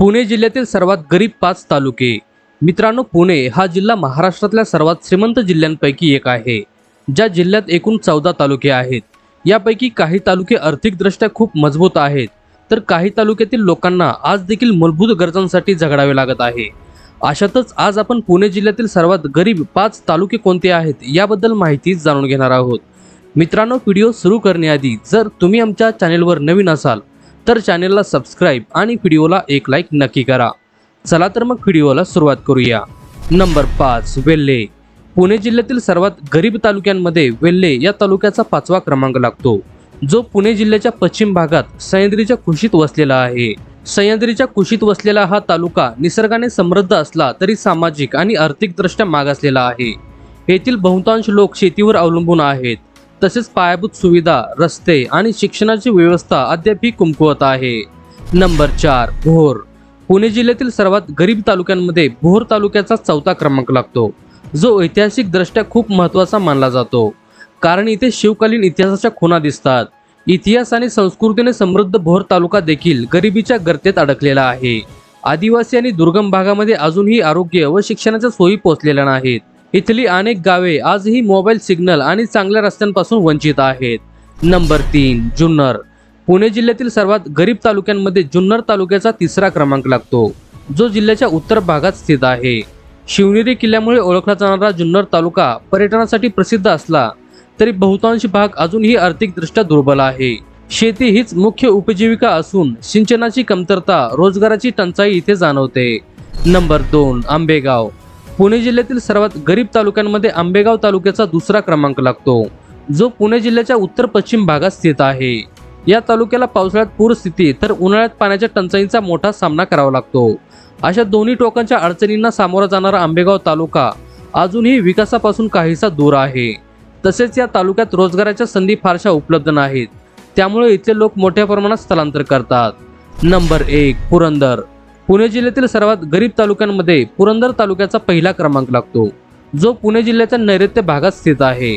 पुणे जिल्ह्यातील सर्वात गरीब पाच तालुके. मित्रांनो पुणे हा जिल्हा महाराष्ट्रातल्या सर्वात श्रीमंत जिल्ह्यांपैकी एक आहे ज्या जिल्ह्यात एकूण चौदा तालुके आहेत. यापैकी काही तालुके आर्थिकदृष्ट्या खूप मजबूत आहेत तर काही तालुक्यातील लोकांना आज देखील मूलभूत गरजांसाठी झगडावे लागत आहे. अशातच आज आपण पुणे जिल्ह्यातील सर्वात गरीब पाच तालुके कोणते आहेत याबद्दल माहिती जाणून घेणार आहोत. मित्रांनो व्हिडिओ सुरू करण्याआधी जर तुम्ही आमच्या चॅनेलवर नवीन असाल तर चॅनेलला सबस्क्राईब आणि व्हिडिओला एक लाईक नक्की करा. चला तर मग व्हिडिओला सुरुवात करूया. नंबर पाच वेल्हे. पुणे जिल्ह्यातील सर्वात गरीब तालुक्यांमध्ये वेल्हे या तालुक्याचा पाचवा क्रमांक लागतो. जो पुणे जिल्ह्याच्या पश्चिम भागात सह्याद्रीच्या कुशीत वसलेला आहे. सह्याद्रीच्या कुशीत वसलेला हा तालुका निसर्गाने समृद्ध असला तरी सामाजिक आणि आर्थिकदृष्ट्या मागासलेला आहे. येथील बहुतांश लोक शेतीवर अवलंबून आहेत. तसेच पायाभूत सुविधा रस्ते आणि शिक्षणाची व्यवस्था अद्यापही कुमकुवत आहे. नंबर चार भोर. पुणे जिल्ह्यातील सर्वात गरीब तालुक्यांमध्ये भोर तालुक्याचा चौथा क्रमांक लागतो. जो ऐतिहासिक दृष्ट्या खूप महत्त्वाचा मानला जातो. कारण इथे शिवकालीन इतिहासाच्या खुणा दिसतात. इतिहास आणि संस्कृतीने समृद्ध भोर तालुका देखील गरिबीच्या गर्तेत अडकलेला आहे. आदिवासी आणि दुर्गम भागामध्ये अजूनही आरोग्य व शिक्षणाच्या सोयी पोहोचलेल्या नाहीत. इथली अनेक गावे आजही मोबाईल सिग्नल आणि चांगल्या रस्त्यांपासून वंचित आहेत. नंबर तीन जुन्नर. पुणे जिल्ह्यातील सर्वात गरीब तालुक्यांमध्ये जुन्नर तालुक्याचा तिसरा क्रमांक लागतो. जो जिल्ह्याच्या उत्तर भागात स्थित आहे. शिवनेरी किल्ल्यामुळे ओळखला जाणारा जुन्नर तालुका पर्यटनासाठी प्रसिद्ध असला तरी बहुतांश भाग अजूनही आर्थिकदृष्ट्या दुर्बल आहे. शेती हीच मुख्य उपजीविका असून सिंचनाची कमतरता रोजगाराची टंचाई इथे जाणवते. नंबर दोन आंबेगाव. पुणे जिल्ह्यातील सर्वात गरीब तालुक्यांमध्ये आंबेगाव तालुक्याचा दुसरा क्रमांक लागतो. जो पुणे जिल्ह्याच्या उत्तर पश्चिम भागात स्थित आहे. या तालुक्याला पावसाळ्यात पूरस्थिती तर उन्हाळ्यात पाण्याच्या टंचाईचा मोठा सामना करावा लागतो. अशा दोन्ही टोकांच्या अडचणींना सामोरा जाणारा आंबेगाव तालुका अजूनही विकासापासून काहीसा दूर आहे. तसेच या तालुक्यात रोजगाराच्या संधी फारशा उपलब्ध नाहीत. त्यामुळे इथले लोक मोठ्या प्रमाणात स्थलांतर करतात. नंबर एक पुरंदर. पुणे जिल्ह्यातील सर्वात गरीब तालुक्यांमध्ये पुरंदर तालुक्याचा पहिला क्रमांक लागतो. जो पुणे जिल्ह्याच्या नैऋत्य भागात स्थित आहे.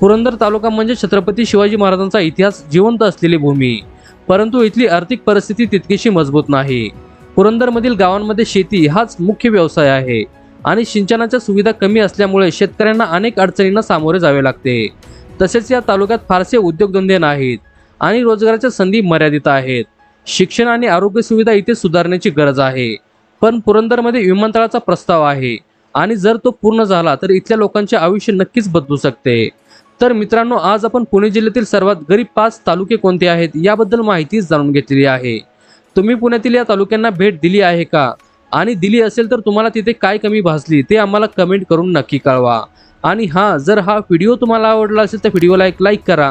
पुरंदर तालुका म्हणजे छत्रपती शिवाजी महाराजांचा इतिहास जिवंत असलेली भूमी. परंतु इथली आर्थिक परिस्थिती तितकीशी मजबूत नाही. पुरंदरमधील गावांमध्ये शेती हाच मुख्य व्यवसाय आहे. आणि सिंचनाच्या सुविधा कमी असल्यामुळे शेतकऱ्यांना अनेक अडचणींना सामोरे जावे लागते. तसेच या तालुक्यात फारसे उद्योगधंदे नाहीत. आणि रोजगाराच्या संधी मर्यादित आहेत. शिक्षण आणि आरोग्य सुविधा इथे सुधारण्याची गरज आहे. पण पुरंदरमध्ये विमानतळाचा प्रस्ताव आहे आणि जर तो पूर्ण झाला तर इथल्या लोकांचे आयुष्य नक्कीच बदलू शकते. तर मित्रांनो आज आपण पुणे जिल्ह्यातील सर्वात गरीब पाच तालुके कोणते आहेत याबद्दल माहिती जाणून घेतलेली आहे. तुम्ही पुण्यातील या तालुक्यांना भेट दिली आहे का? आणि दिली असेल तर तुम्हाला तिथे काय कमी भासली ते आम्हाला कमेंट करून नक्की कळवा. आणि हां जर हा व्हिडिओ तुम्हाला आवडला असेल तर व्हिडिओला एक लाईक करा.